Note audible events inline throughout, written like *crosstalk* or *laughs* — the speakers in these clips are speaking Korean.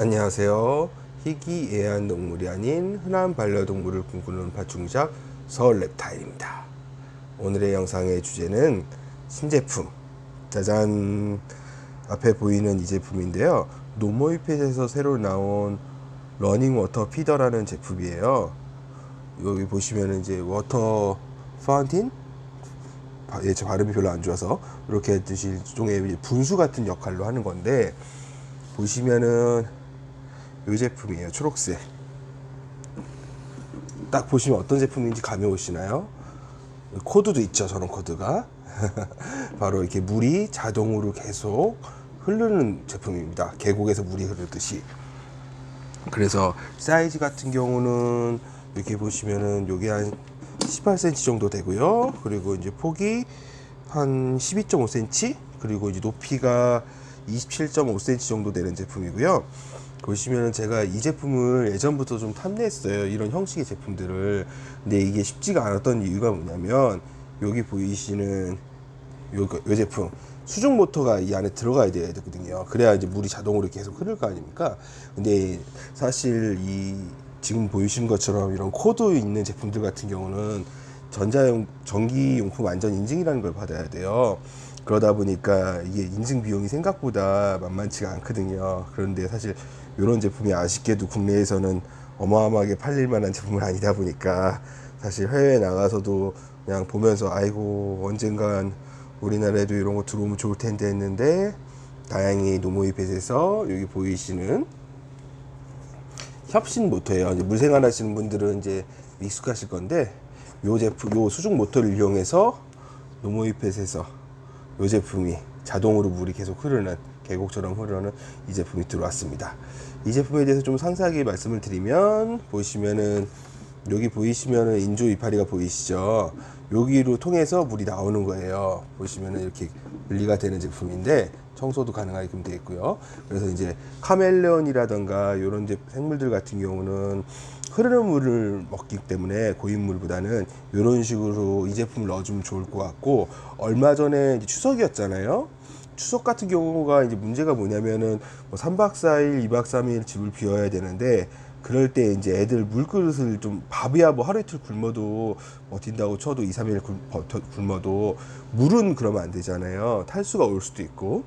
안녕하세요. 희귀 애완동물이 아닌 흔한 반려동물을 꿈꾸는 파충작 서울랩타일입니다. 오늘의 영상의 주제는 신제품. 짜잔. 앞에 보이는 이 제품인데요. 노모이펫에서 새로 나온 러닝 워터 피더라는 제품이에요. 여기 보시면 이제 워터 파운틴 바- 예, 제 발음이 별로 안 좋아서 이렇게 일종의 이제 분수 같은 역할로 하는 건데 보시면은 이 제품이에요 초록색 딱 보시면 어떤 제품인지 감이 오시나요? 코드도 있죠 저런 코드가 *laughs* 바로 이렇게 물이 자동으로 계속 흐르는 제품입니다 계곡에서 물이 흐르듯이 그래서 사이즈 같은 경우는 이렇게 보시면은 요게 한 18cm 정도 되고요. 그리고 이제 폭이 한 12.5cm 그리고 이제 높이가 27.5cm 정도 되는 제품이고요. 보시면은 제가 이 제품을 예전부터 좀 탐냈어요. 이런 형식의 제품들을. 근데 이게 쉽지가 않았던 이유가 뭐냐면 여기 보이시는 요, 요 제품 수중 모터가 이 안에 들어가야 돼야 되거든요. 그래야 이제 물이 자동으로 계속 흐를 거 아닙니까? 근데 사실 이 지금 보이시는 것처럼 이런 코드 있는 제품들 같은 경우는 전자용 전기용품 안전 인증이라는 걸 받아야 돼요. 그러다 보니까 이게 인증 비용이 생각보다 만만치가 않거든요. 그런데 사실 이런 제품이 아쉽게도 국내에서는 어마어마하게 팔릴 만한 제품은 아니다 보니까 사실 해외에 나가서도 그냥 보면서 아이고 언젠간 우리나라에도 이런 거 들어오면 좋을 텐데 했는데 다행히 노모이펫에서 여기 보이시는 협신 모터예요. 이제 물생활 하시는 분들은 이제 익숙하실 건데 요 제품 요 수중 모터를 이용해서 노모이펫에서 요 제품이 자동으로 물이 계속 흐르는 계곡처럼 흐르는 이 제품이 들어왔습니다. 이 제품에 대해서 좀 상세하게 말씀을 드리면 보시면은 여기 보이시면은 인조 이파리가 보이시죠? 여기로 통해서 물이 나오는 거예요. 보시면은 이렇게 분리가 되는 제품인데 청소도 가능하게끔 되어 있고요. 그래서 이제 카멜레온이라던가 이런 생물들 같은 경우는 흐르는 물을 먹기 때문에 고인물보다는 이런 식으로 이 제품을 넣어주면 좋을 것 같고 얼마 전에 추석이었잖아요. 추석 같은 경우가 이제 문제가 뭐냐면은 뭐 3박 4일, 2박 3일 집을 비워야 되는데 그럴 때 이제 애들 물그릇을 좀 밥이야 뭐 하루 이틀 굶어도 버틴다고 쳐도 2, 3일 굶, 버텨, 굶어도 물은 그러면 안 되잖아요. 탈수가 올 수도 있고.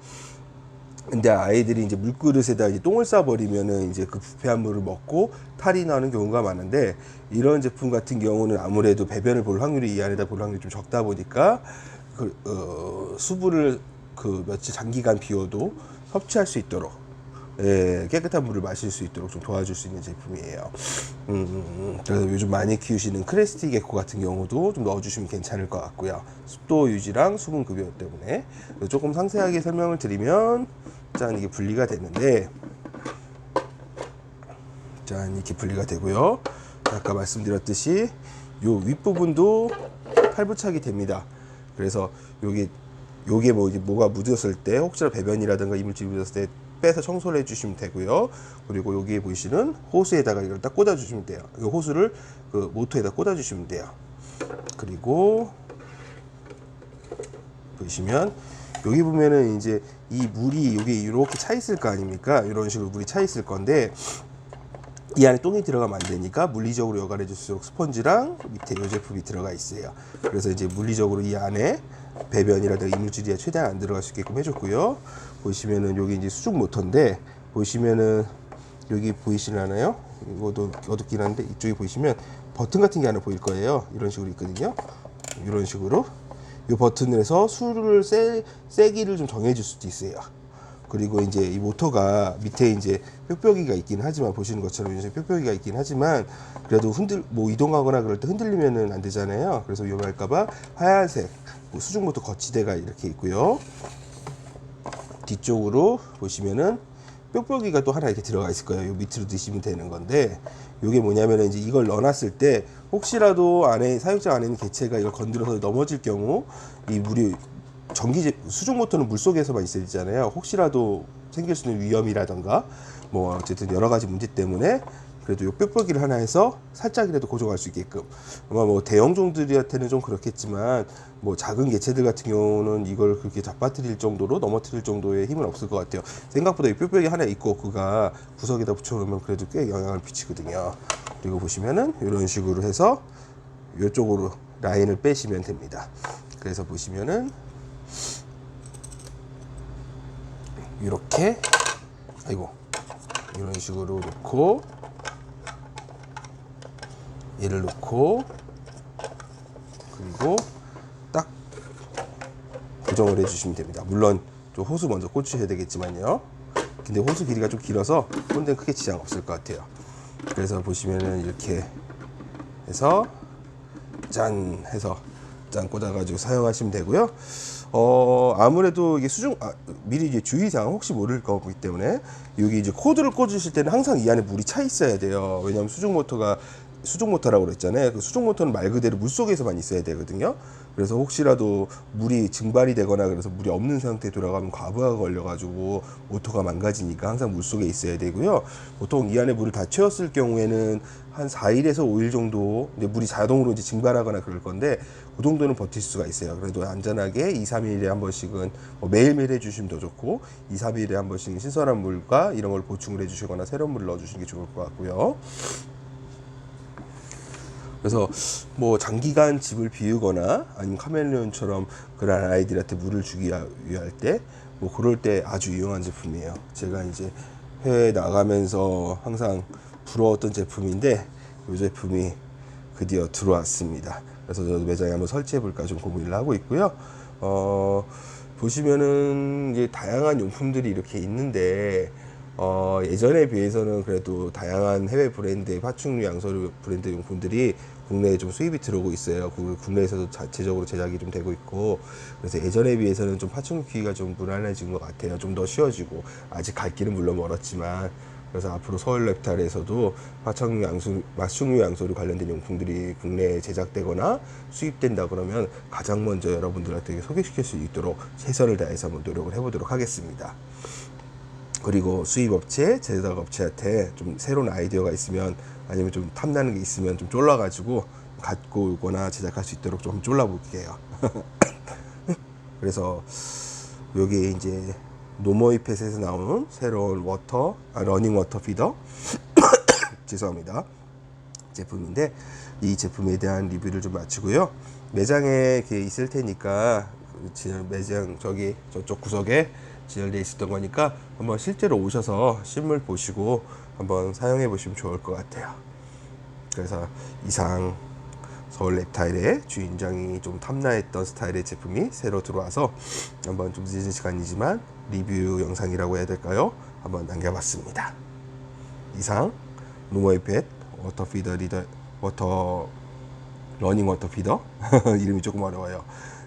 근데 아이들이 이제 물그릇에다 이제 똥을 싸버리면은 이제 그 부패한 물을 먹고 탈이 나는 경우가 많은데 이런 제품 같은 경우는 아무래도 배변을 볼 확률이 이 안에다 볼 확률이 좀 적다 보니까 그, 어, 수분을 그 며칠 장기간 비워도 섭취할 수 있도록 예, 깨끗한 물을 마실 수 있도록 좀 도와줄 수 있는 제품이에요. 음, 음, 음. 그래서 요즘 많이 키우시는 크레스티 게코 같은 경우도 좀 넣어주시면 괜찮을 것 같고요. 습도 유지랑 수분 급여 때문에 조금 상세하게 설명을 드리면 짠 이게 분리가 되는데 짠 이렇게 분리가 되고요. 아까 말씀드렸듯이 요 윗부분도 탈부착이 됩니다. 그래서 여기 요게 뭐 이제 뭐가 묻었을 때 혹시나 배변이라든가 이물질이 묻었을 때 빼서 청소를 해주시면 되고요. 그리고 여기에 보이시는 호스에다가 이걸 딱 꽂아주시면 돼요. 이 호스를 그 모터에다 꽂아주시면 돼요. 그리고 보시면 여기 보면은 이제 이 물이 여기 이렇게 차 있을 거 아닙니까? 이런 식으로 물이 차 있을 건데 이 안에 똥이 들어가면 안 되니까 물리적으로 여과해 줄수록 스펀지랑 밑에 이 제품이 들어가 있어요. 그래서 이제 물리적으로 이 안에 배변이라든가 이물질이 최대한 안 들어갈 수 있게끔 해줬고요. 보시면은 여기 이제 수중 모터인데 보시면은 여기 보이시나요? 이것도 어둡긴 한데 이쪽에 보시면 버튼 같은 게 하나 보일 거예요. 이런 식으로 있거든요. 이런 식으로 이 버튼을 해서 수를 세, 세기를 좀 정해줄 수도 있어요. 그리고 이제 이 모터가 밑에 이제 뾱뾱이가 있긴 하지만 보시는 것처럼 이제 뾱뾱이가 있긴 하지만 그래도 흔들 뭐 이동하거나 그럴 때 흔들리면은 안 되잖아요. 그래서 위험할까봐 하얀색 뭐 수중 모터 거치대가 이렇게 있고요. 뒤쪽으로 보시면은 뾱뾱이가 또 하나 이렇게 들어가 있을 거예요. 요 밑으로 드시면 되는 건데 이게 뭐냐면은 이제 이걸 넣어놨을 때 혹시라도 안에 사육장 안에 있는 개체가 이걸 건드려서 넘어질 경우 이 물이 전기 제- 수중 모터는 물 속에서만 있어야 되잖아요. 혹시라도 생길 수 있는 위험이라던가 뭐 어쨌든 여러 가지 문제 때문에 그래도 요 뾱뾱이를 하나 해서 살짝이라도 고정할 수 있게끔. 아마 뭐 대형 종들한테는 좀 그렇겠지만 뭐 작은 개체들 같은 경우는 이걸 그렇게 잡아뜨릴 정도로 넘어뜨릴 정도의 힘은 없을 것 같아요. 생각보다 이 뾱뾱이 하나 있고 그가 구석에다 붙여놓으면 그래도 꽤 영향을 미치거든요. 그리고 보시면은 이런 식으로 해서 이쪽으로 라인을 빼시면 됩니다. 그래서 보시면은 이렇게 아이고 이런 식으로 놓고 얘를 놓고 그리고 딱 고정을 해주시면 됩니다. 물론 좀 호수 먼저 꽂으셔야 되겠지만요. 근데 호수 길이가 좀 길어서 혼자는 크게 지장 없을 것 같아요. 그래서 보시면은 이렇게 해서 짠 해서 짠 꽂아가지고 사용하시면 되고요. 어 아무래도 이게 수중 아, 미리 이제 주의사항 혹시 모를 거기 때문에 여기 이제 코드를 꽂으실 때는 항상 이 안에 물이 차 있어야 돼요. 왜냐하면 수중 모터가 수중 모터라고 그랬잖아요. 그 수중 모터는 말 그대로 물 속에서만 있어야 되거든요. 그래서 혹시라도 물이 증발이 되거나 그래서 물이 없는 상태에 돌아가면 과부하가 걸려가지고 모터가 망가지니까 항상 물 속에 있어야 되고요. 보통 이 안에 물을 다 채웠을 경우에는 한 4일에서 5일 정도 이제 물이 자동으로 이제 증발하거나 그럴 건데 그 정도는 버틸 수가 있어요. 그래도 안전하게 2, 3일에 한 번씩은 뭐 매일매일 해주시면 더 좋고 2, 3일에 한 번씩 신선한 물과 이런 걸 보충을 해주시거나 새로운 물을 넣어주시는 게 좋을 것 같고요. 그래서 뭐 장기간 집을 비우거나 아니면 카멜레온처럼 그런 아이들한테 물을 주기 위할 때 뭐 그럴 때 아주 유용한 제품이에요. 제가 이제 해외 나가면서 항상 부러웠던 제품인데 이 제품이 드디어 들어왔습니다. 그래서 저도 매장에 한번 설치해 볼까 좀 고민을 하고 있고요. 어, 보시면은 이제 다양한 용품들이 이렇게 있는데 어, 예전에 비해서는 그래도 다양한 해외 브랜드의 파충류 양서류 브랜드 용품들이 국내에 좀 수입이 들어오고 있어요. 그 국내에서도 자체적으로 제작이 좀 되고 있고 그래서 예전에 비해서는 좀 파충류 키기가 좀 무난해진 것 같아요. 좀 더 쉬워지고 아직 갈 길은 물론 멀었지만 그래서 앞으로 서울 랩탈에서도 파충류 양수, 마충류 양서류 관련된 용품들이 국내에 제작되거나 수입된다 그러면 가장 먼저 여러분들한테 소개시킬 수 있도록 최선을 다해서 한번 노력을 해보도록 하겠습니다. 그리고 수입업체, 제작업체한테 좀 새로운 아이디어가 있으면 아니면 좀 탐나는 게 있으면 좀 쫄라가지고 갖고 오거나 제작할 수 있도록 좀 쫄라볼게요. *laughs* 그래서 여기 이제 노모이펫에서 나오는 새로운 워터, 아, 러닝 워터 피더 *coughs* 죄송합니다. 제품인데 이 제품에 대한 리뷰를 좀 마치고요. 매장에 있을 테니까 그 진열 매장 저기 저쪽 구석에 진열돼 있었던 거니까 한번 실제로 오셔서 실물 보시고 한번 사용해 보시면 좋을 것 같아요. 그래서 이상 서울 랩타일의 주인장이 좀 탐나했던 스타일의 제품이 새로 들어와서 한번 좀 늦은 시간이지만 리뷰 영상이라고 해야 될까요? 한번 남겨봤습니다. 이상 노모이펫 워터 피더 리더 워터 러닝 워터 피더 *laughs* 이름이 조금 어려워요.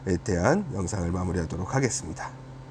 에 대한 영상을 마무리하도록 하겠습니다.